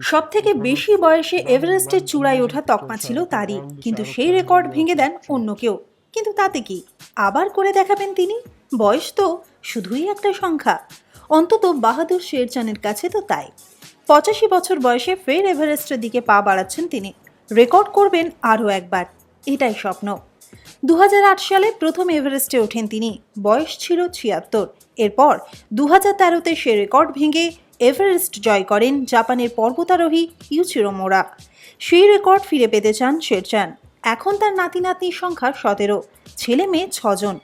সব থেকে বেশি বয়সে এভারেস্টের চূড়ায় ওঠা তকমা ছিল তারই, কিন্তু সেই রেকর্ড ভেঙে দেন অন্য কেউ। কিন্তু তাতে কি? আবার করে দেখাবেন তিনি? বয়স তো শুধুই একটা সংখ্যা। অন্তত বাহাদুর শেরচানের কাছে তো তাই। পঁচাশি বছর বয়সে ফের এভারেস্টের দিকে পা বাড়াচ্ছেন তিনি। রেকর্ড করবেন আরও একবার। এটাই স্বপ্ন। দু হাজার আট সালে প্রথম এভারেস্টে ওঠেন তিনি। বয়স ছিল ছিয়াত্তর। এরপর দু হাজার তেরোতে সে রেকর্ড ভেঙে এভারেস্ট জয় করেন জাপানের পর্বতারোহী ইউচিরো মোরা সেই রেকর্ড ফিরে পেতে চান শেরচান এখন তার নাতি নাতনির সংখ্যা সতেরো ছেলে মেয়ে ছজন।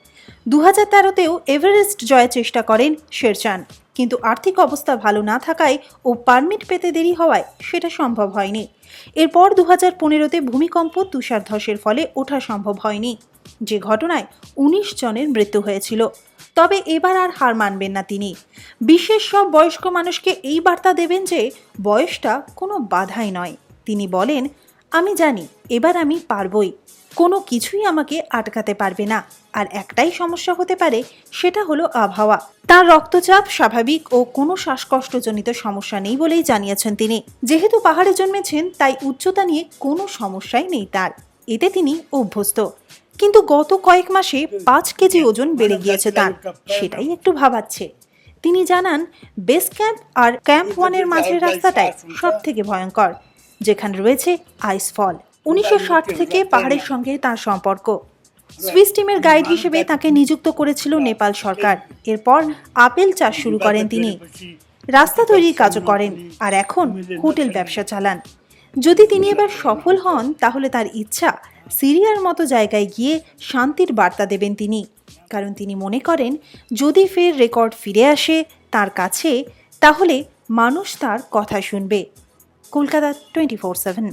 দু হাজার তেরোতেও এভারেস্ট জয়ের চেষ্টা করেন শেরচান কিন্তু আর্থিক অবস্থা ভালো না থাকায় ও পারমিট পেতে দেরি হওয়ায় সেটা সম্ভব হয়নি। এরপর দু হাজার পনেরোতে ভূমিকম্প তুষার ধসের ফলে ওঠা সম্ভব হয়নি। যে ঘটনায় উনিশ জনের মৃত্যু হয়েছিল। তবে এবার আর হার মানবেন না তিনি। বিশেষ সব বয়স্ক মানুষকে এই বার্তা দেবেন যে, বয়সটা কোনো বাধাই নয়। তিনি বলেন, আমি জানি, এবার আমি পারবই। কোনো কিছুই আমাকে আটকাতে পারবে না। আর একটাই সমস্যা হতে পারে, সেটা হলো আবহাওয়া। তার রক্তচাপ স্বাভাবিক ও কোনো শ্বাসকষ্টজনিত সমস্যা নেই বলেই জানিয়েছেন তিনি। যেহেতু পাহাড়ে জন্মেছেন, তাই উচ্চতা নিয়ে কোনো সমস্যাই নেই তার। এতে তিনি অভ্যস্ত। কিন্তু গত কয়েক মাসে পাঁচ কেজি ওজন বেড়ে গিয়েছে তার। সেটাই একটু ভাবাচ্ছে। তিনি জানান, বেস ক্যাম্প আর ক্যাম্প ওয়ানের মাঝের রাস্তাটাই সব থেকে ভয়ঙ্কর, যেখানে রয়েছে আইস ফল। উনিশশো থেকে পাহাড়ের সঙ্গে তার সম্পর্ক। সুইস টিমের গাইড হিসেবে তাকে নিযুক্ত করেছিল নেপাল সরকার। এরপর আপেল চাষ শুরু করেন তিনি। রাস্তা তৈরির কাজও করেন আর এখন হোটেল ব্যবসা চালান। যদি তিনি এবার সফল হন, তাহলে তার ইচ্ছা সিরিয়ার মতো জায়গায় গিয়ে শান্তির বার্তা দেবেন তিনি। কারণ তিনি মনে করেন, যদি ফের রেকর্ড ফিরে আসে তার কাছে, তাহলে মানুষ তার কথা শুনবে। Kolkata twenty four seven.